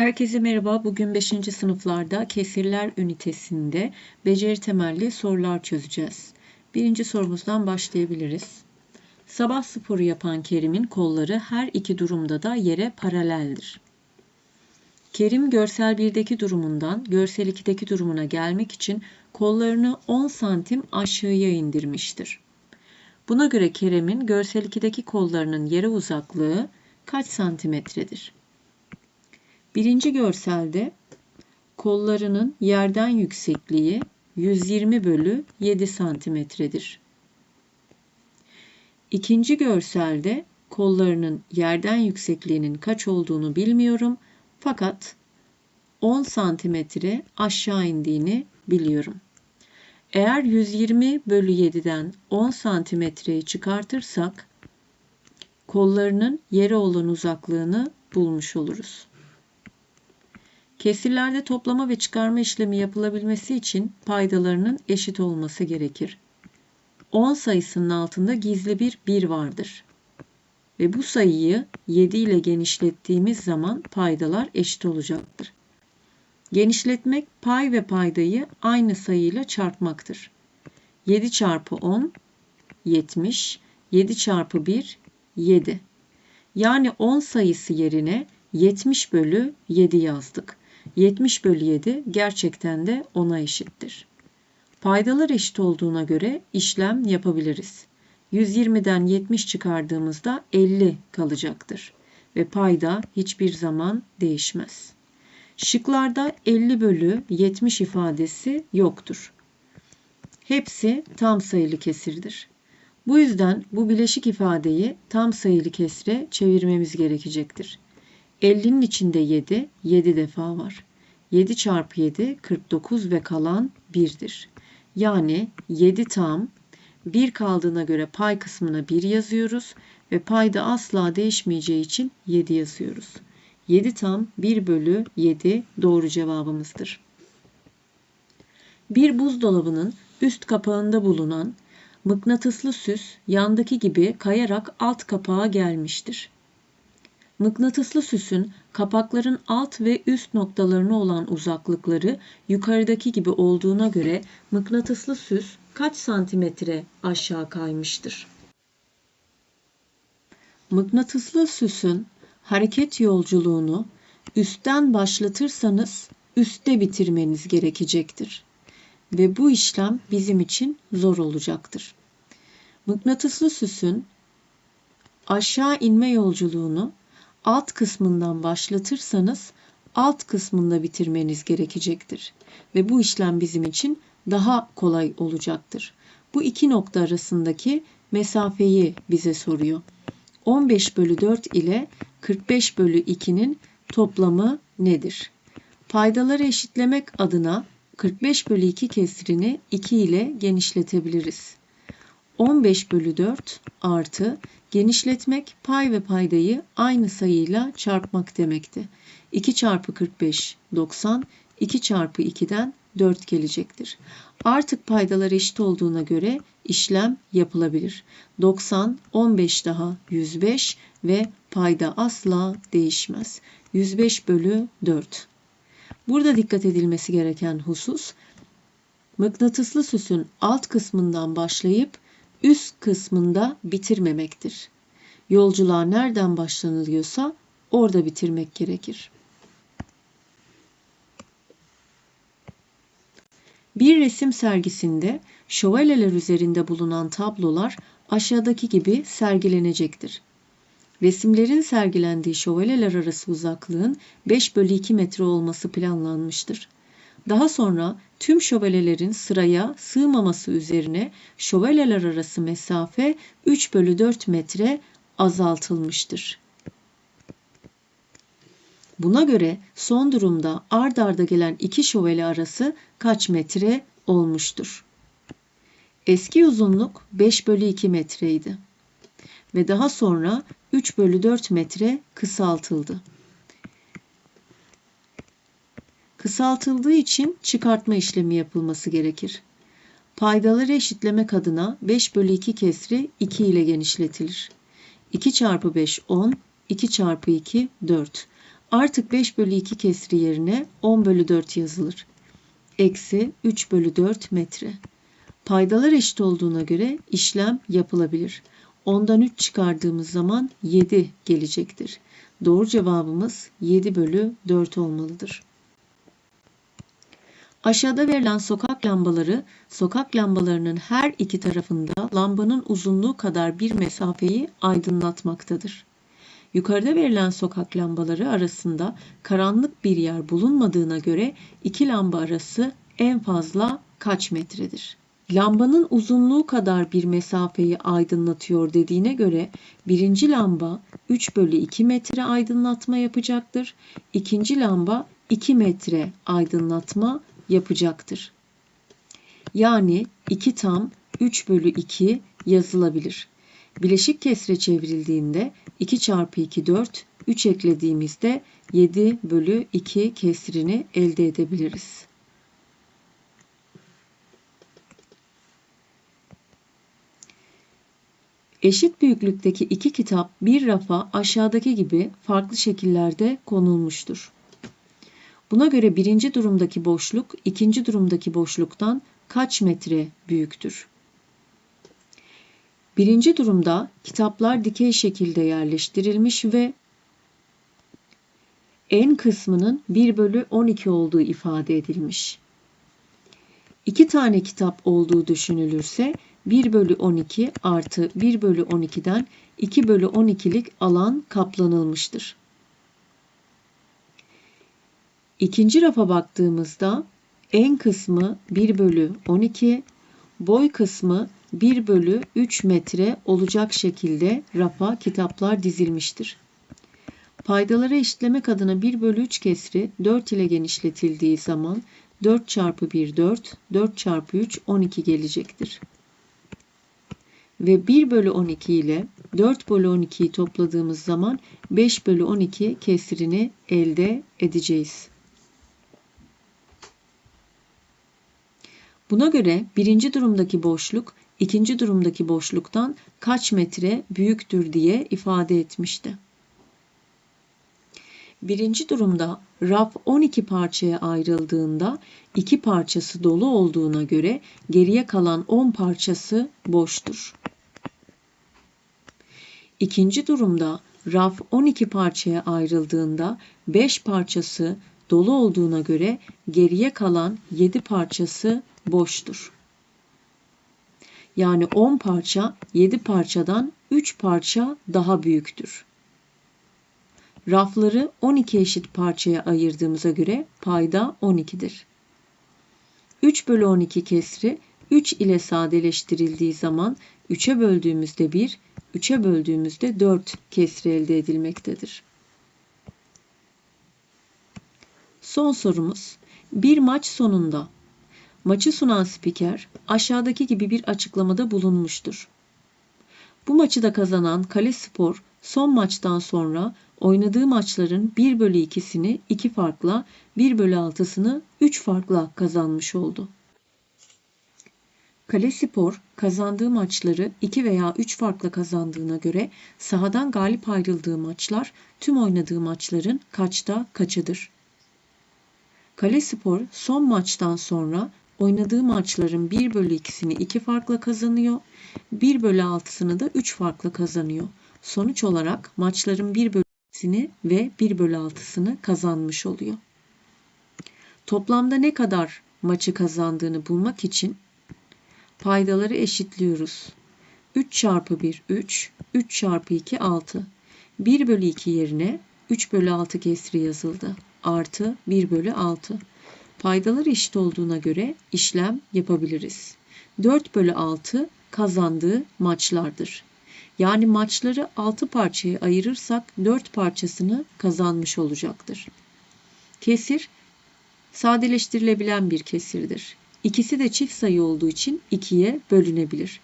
Herkese merhaba. Bugün 5. sınıflarda kesirler ünitesinde beceri temelli sorular çözeceğiz. Birinci sorumuzdan başlayabiliriz. Sabah sporu yapan Kerim'in kolları her iki durumda da yere paraleldir. Kerim görsel 1'deki durumundan görsel 2'deki durumuna gelmek için kollarını 10 santim aşağıya indirmiştir. Buna göre Kerem'in görsel 2'deki kollarının yere uzaklığı kaç santimetredir? Birinci görselde kollarının yerden yüksekliği 120 bölü 7 santimetredir. İkinci görselde kollarının yerden yüksekliğinin kaç olduğunu bilmiyorum fakat 10 santimetre aşağı indiğini biliyorum. Eğer 120 bölü 7'den 10 santimetreyi çıkartırsak kollarının yere olan uzaklığını bulmuş oluruz. Kesirlerde toplama ve çıkarma işlemi yapılabilmesi için paydalarının eşit olması gerekir. 10 sayısının altında gizli bir 1 vardır. Ve bu sayıyı 7 ile genişlettiğimiz zaman paydalar eşit olacaktır. Genişletmek pay ve paydayı aynı sayıyla çarpmaktır. 7 çarpı 10 70, 7 çarpı 1 7. Yani 10 sayısı yerine 70 bölü 7 yazdık. 70 bölü 7 gerçekten de 10'a eşittir. Paydalar eşit olduğuna göre işlem yapabiliriz. 120'den 70 çıkardığımızda 50 kalacaktır ve payda hiçbir zaman değişmez. Şıklarda 50 bölü 70 ifadesi yoktur. Hepsi tam sayılı kesirdir. Bu yüzden bu bileşik ifadeyi tam sayılı kesre çevirmemiz gerekecektir. 50'nin içinde 7, 7 defa var. 7 çarpı 7 49 ve kalan 1'dir. Yani 7 tam 1 kaldığına göre pay kısmına 1 yazıyoruz ve payda asla değişmeyeceği için 7 yazıyoruz. 7 tam 1 bölü 7 doğru cevabımızdır. Bir buzdolabının üst kapağında bulunan mıknatıslı süs yandaki gibi kayarak alt kapağa gelmiştir. Mıknatıslı süsün kapakların alt ve üst noktalarına olan uzaklıkları yukarıdaki gibi olduğuna göre mıknatıslı süs kaç santimetre aşağı kaymıştır? Mıknatıslı süsün hareket yolculuğunu üstten başlatırsanız üstte bitirmeniz gerekecektir. Ve bu işlem bizim için zor olacaktır. Mıknatıslı süsün aşağı inme yolculuğunu alt kısmından başlatırsanız alt kısmında bitirmeniz gerekecektir. Ve bu işlem bizim için daha kolay olacaktır. Bu iki nokta arasındaki mesafeyi bize soruyor. 15 bölü 4 ile 45 bölü 2'nin toplamı nedir? Paydaları eşitlemek adına 45 bölü 2 kesirini 2 ile genişletebiliriz. 15 bölü 4 artı genişletmek pay ve paydayı aynı sayıyla çarpmak demekti. 2 çarpı 45 90, 2 çarpı 2'den 4 gelecektir. Artık paydalar eşit olduğuna göre işlem yapılabilir. 90, 15 daha 105 ve payda asla değişmez. 105 bölü 4. Burada dikkat edilmesi gereken husus, mıknatıslı süsün alt kısmından başlayıp üst kısmında bitirmemektir. Yolculuğa nereden başlanılıyorsa orada bitirmek gerekir. Bir resim sergisinde şövalyeler üzerinde bulunan tablolar aşağıdaki gibi sergilenecektir. Resimlerin sergilendiği şövalyeler arası uzaklığın 5 bölü 2 metre olması planlanmıştır. Daha sonra tüm şövalelerin sıraya sığmaması üzerine şövalyeler arası mesafe 3 bölü 4 metre azaltılmıştır. Buna göre son durumda ard arda gelen iki şövalye arası kaç metre olmuştur? Eski uzunluk 5 bölü 2 metreydi ve daha sonra 3 bölü 4 metre kısaltıldı. Kısaltıldığı için çıkartma işlemi yapılması gerekir. Paydaları eşitlemek adına 5 bölü 2 kesri 2 ile genişletilir. 2 çarpı 5 10, 2 çarpı 2 4. Artık 5 bölü 2 kesri yerine 10 bölü 4 yazılır. Eksi 3 bölü 4 metre. Paydalar eşit olduğuna göre işlem yapılabilir. 10'dan 3 çıkardığımız zaman 7 gelecektir. Doğru cevabımız 7 bölü 4 olmalıdır. Aşağıda verilen sokak lambaları, sokak lambalarının her iki tarafında lambanın uzunluğu kadar bir mesafeyi aydınlatmaktadır. Yukarıda verilen sokak lambaları arasında karanlık bir yer bulunmadığına göre iki lamba arası en fazla kaç metredir? Lambanın uzunluğu kadar bir mesafeyi aydınlatıyor dediğine göre birinci lamba 3 bölü 2 metre aydınlatma yapacaktır. İkinci lamba 2 metre aydınlatma yapacaktır. Yani 2 tam 3 bölü 2 yazılabilir. Bileşik kesre çevrildiğinde 2 çarpı 2 4, 3 eklediğimizde 7 bölü 2 kesrini elde edebiliriz. Eşit büyüklükteki iki kitap bir rafa aşağıdaki gibi farklı şekillerde konulmuştur. Buna göre birinci durumdaki boşluk ikinci durumdaki boşluktan kaç metre büyüktür? Birinci durumda kitaplar dikey şekilde yerleştirilmiş ve en kısmının 1 bölü 12 olduğu ifade edilmiş. İki tane kitap olduğu düşünülürse 1 bölü 12 artı 1 bölü 12'den 2 bölü 12'lik alan kaplanılmıştır. İkinci rafa baktığımızda en kısmı 1 bölü 12, boy kısmı 1 bölü 3 metre olacak şekilde rafa kitaplar dizilmiştir. Paydaları eşitlemek adına 1 bölü 3 kesri 4 ile genişletildiği zaman 4 çarpı 1 4, 4 çarpı 3 12 gelecektir. Ve 1 bölü 12 ile 4 bölü 12'yi topladığımız zaman 5 bölü 12 kesirini elde edeceğiz. Buna göre birinci durumdaki boşluk ikinci durumdaki boşluktan kaç metre büyüktür diye ifade etmişti. Birinci durumda raf 12 parçaya ayrıldığında iki parçası dolu olduğuna göre geriye kalan 10 parçası boştur. İkinci durumda raf 12 parçaya ayrıldığında 5 parçası dolu olduğuna göre geriye kalan 7 parçası boştur. Yani 10 parça 7 parçadan 3 parça daha büyüktür. Rafları 12 eşit parçaya ayırdığımıza göre payda 12'dir. 3 bölü 12 kesri 3 ile sadeleştirildiği zaman 3'e böldüğümüzde 1, 3'e böldüğümüzde 4 kesri elde edilmektedir. Son sorumuz. Bir maç sonunda Maçı sunan spiker aşağıdaki gibi bir açıklamada bulunmuştur. Bu maçı da kazanan Kale Spor son maçtan sonra oynadığı maçların 1 bölü 2'sini 2 farkla, 1 bölü 6'sını 3 farkla kazanmış oldu. Kale Spor kazandığı maçları 2 veya 3 farkla kazandığına göre sahadan galip ayrıldığı maçlar tüm oynadığı maçların kaçta kaçıdır? Kale Spor son maçtan sonra oynadığı maçların 1 bölü 2'sini 2 farkla kazanıyor. 1 bölü 6'sını da 3 farkla kazanıyor. Sonuç olarak maçların 1 bölü 2'sini ve 1 bölü 6'sını kazanmış oluyor. Toplamda ne kadar maçı kazandığını bulmak için paydaları eşitliyoruz. 3 çarpı 1 3, 3 çarpı 2 6. 1 bölü 2 yerine 3 bölü 6 kesri yazıldı. Artı 1 bölü 6. Paydalar eşit olduğuna göre işlem yapabiliriz. 4 bölü 6 kazandığı maçlardır. Yani maçları 6 parçaya ayırırsak 4 parçasını kazanmış olacaktır. Kesir sadeleştirilebilen bir kesirdir. İkisi de çift sayı olduğu için 2'ye bölünebilir.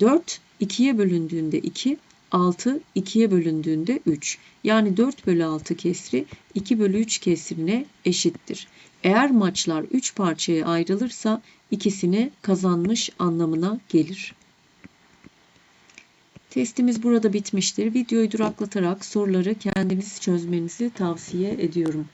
4 2'ye bölündüğünde 2, 6 2'ye bölündüğünde 3. Yani 4 bölü 6 kesri 2 bölü 3 kesrine eşittir. Eğer maçlar 3 parçaya ayrılırsa ikisini kazanmış anlamına gelir. Testimiz burada bitmiştir. Videoyu duraklatarak soruları kendiniz çözmenizi tavsiye ediyorum.